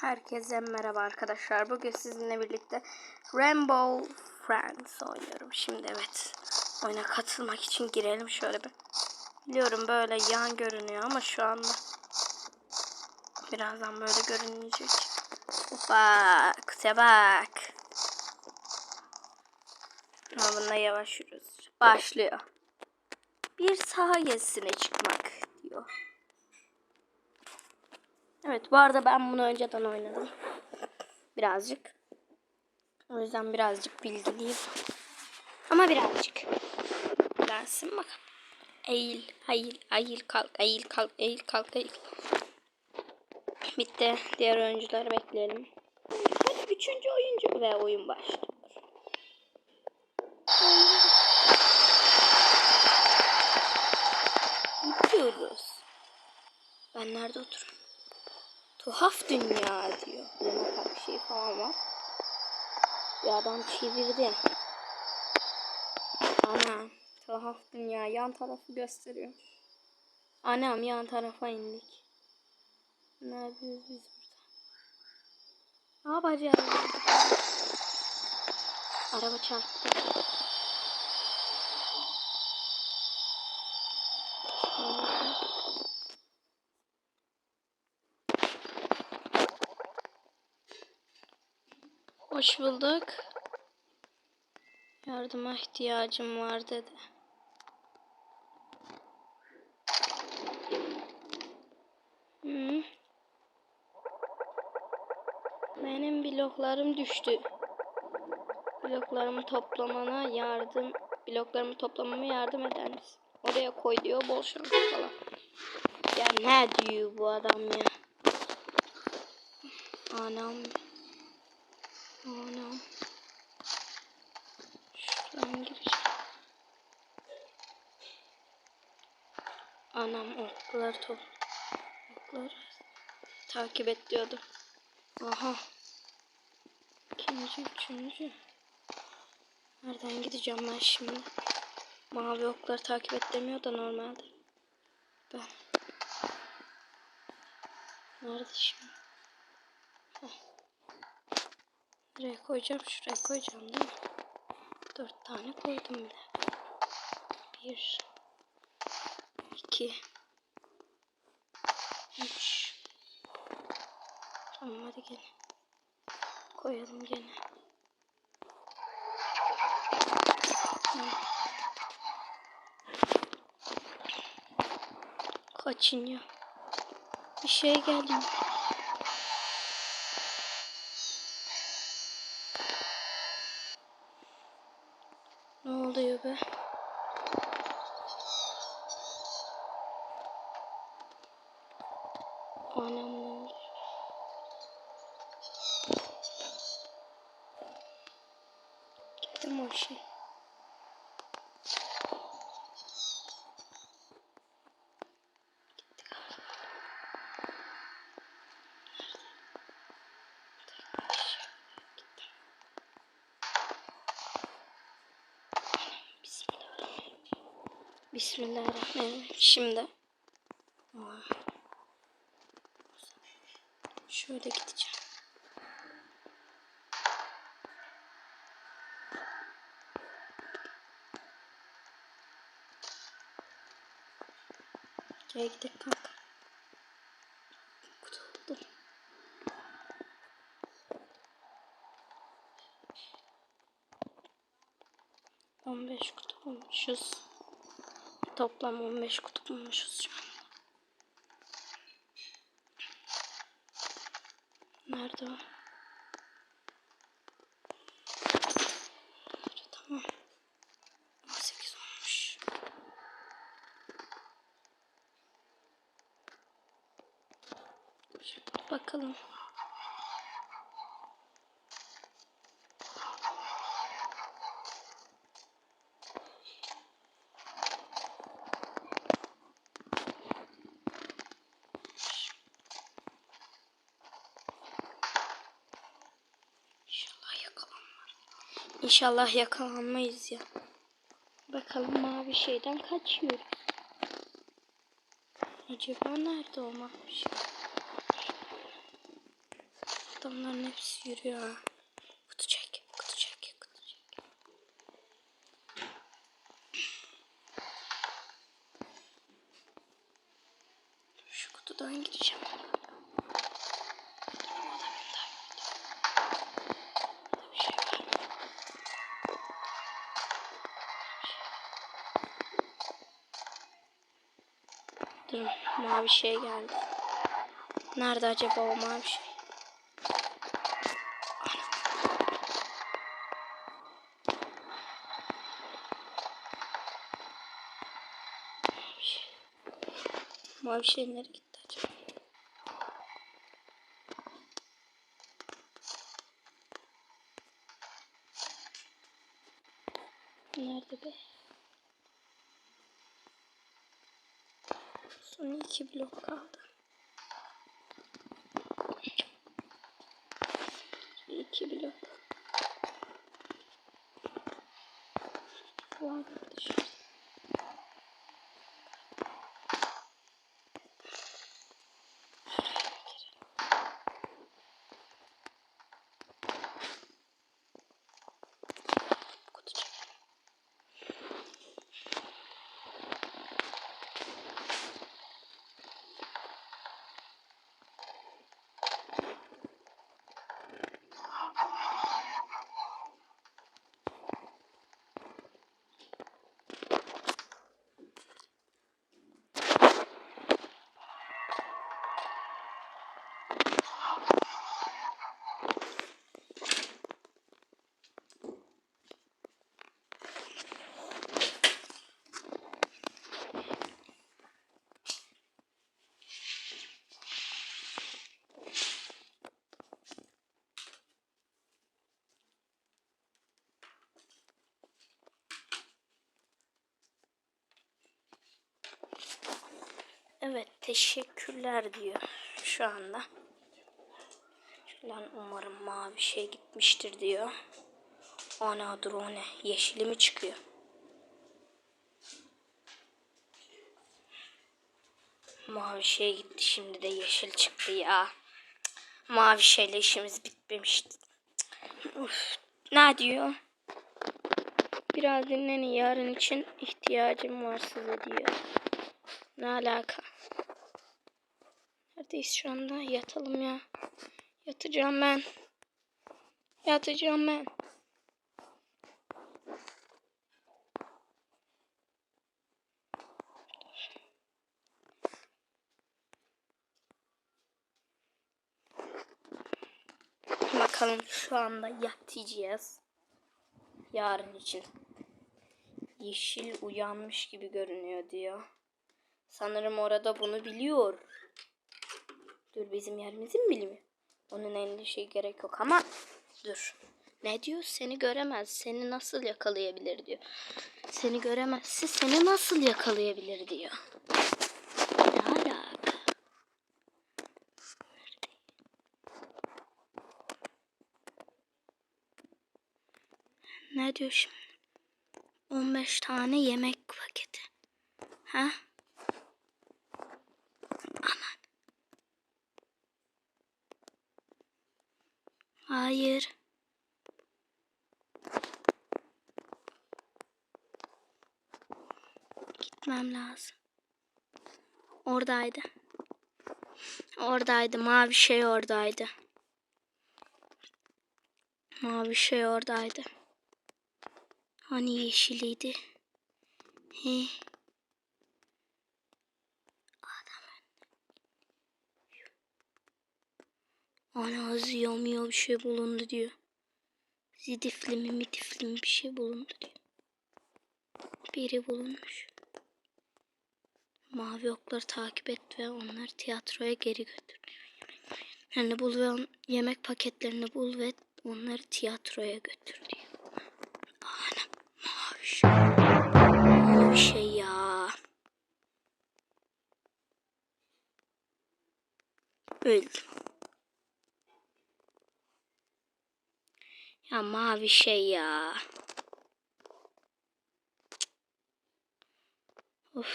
Herkese merhaba arkadaşlar. Bugün sizinle birlikte Rainbow Friends oynuyorum. Şimdi evet. Oyuna katılmak için girelim şöyle bir. Biliyorum böyle yan görünüyor ama şu anda birazdan böyle görünmeyecek. Bak, bak. Ama bununla yavaş yürüyoruz. Başlıyor. Bir saha gezisine çıkmak diyor. Evet bu arada ben bunu önceden oynadım. Birazcık. O yüzden birazcık bilgiliyim. Ama birazcık. Gelsin bakalım. Eğil, eğil, eğil, kalk, eğil, kalk, eğil, kalk, eğil. Bitti. Diğer oyuncuları bekleyelim. Hadi üçüncü oyuncu ve oyun başlıyor. Gidiyoruz. Ben nerede oturuyorum? Tuhaf dünya diyor. Luna Park şey falan var. Bir adam çevirdi. Ana. Tuhaf dünya yan tarafı gösteriyor. Anam yan tarafa indik. Ne yapıyoruz biz burada? Ne yapacağız? Araba çarptı. Hoş bulduk. Yardıma ihtiyacım var dedi. Hı. Benim bloklarım düştü. Bloklarımı toplamana yardım, bloklarımı toplamama yardım eder misin? Oraya koy diyor bol şans falan. Ya ne diyor bu adam ya? Anam. Anam. Şuradan gireceğim. Anam oklar top. Oklar takip et diyordum. Aha. İkinci, üçüncü. Nereden gideceğim ben şimdi? Mavi oklar takip et demiyor da normalde. Ben. Nerede şimdi? Heh. Nereye koyacağım? Şuraya koyacağım değil mi? Dört tane koydum bile. Bir. iki, Üç. Tamam hadi gel. Koyalım gene. Kaçın ya. Bir şey geldi. Ne oluyor be? Anam ne oluyor? Gitti mi o şey? Bismillahirrahmanirrahim. Şimdi şöyle gideceğim. Gel gidelim kanka. Kutuldum. On beş kutu bulmuşuz. Toplam 15 kutu bulmuşuz şu an. Nerede o? Tamam. 18 olmuş. Bakalım. İnşallah yakalanmayız ya. Bakalım mavi şeyden kaçıyor. Acaba nerede o mavi şey? Adamların hepsi yürüyor. ha. Kutu çek, kutu çek, kutu çek. Şu kutudan gireceğim. Mavi şey geldi. Nerede acaba o mavi şey? Mavi şey. Nereye gitti acaba? Nerede be? Son iki blok kaldı. İki blok. Vardı dışarı. Evet teşekkürler diyor şu anda. Lan umarım mavi şey gitmiştir diyor. Ana dur o ne? Yeşili mi çıkıyor? Mavi şey gitti şimdi de yeşil çıktı ya. Mavi şeyle işimiz bitmemişti. Uf, ne diyor? Biraz dinlenin yarın için ihtiyacım var size diyor. Ne alaka? Neredeyiz şu anda? Yatalım ya. Yatacağım ben. Yatacağım ben. Bakalım şu anda yatacağız. Yarın için. Yeşil uyanmış gibi görünüyor diyor. Sanırım orada bunu biliyor. Dur bizim yerimizi mi bilmiyor? Onun endişe gerek yok ama dur. Ne diyor? Seni göremez. Seni nasıl yakalayabilir diyor. Seni göremezse seni nasıl yakalayabilir diyor. Ne alaka? Ne diyor şimdi? 15 tane yemek paketi. Ha? Hayır. Gitmem lazım. Oradaydı. Oradaydı. Mavi şey oradaydı. Mavi şey oradaydı. Hani yeşiliydi. He. Ana ziyamiyo bir şey bulundu diyor. Zidifli mi midifli mi bir şey bulundu diyor. Biri bulunmuş. Mavi okları takip et ve onları tiyatroya geri götür. Yani bul ve on- yemek paketlerini bul ve onları tiyatroya götür diyor. Ana mavi şey. Mavi şey ya. Öldüm. Ya mavi şey ya. Of.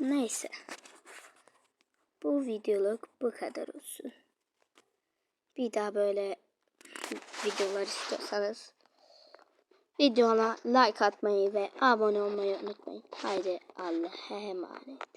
Neyse. Bu videoluk bu kadar olsun. Bir daha böyle videolar istiyorsanız videona like atmayı ve abone olmayı unutmayın. Haydi Allah'a emanet.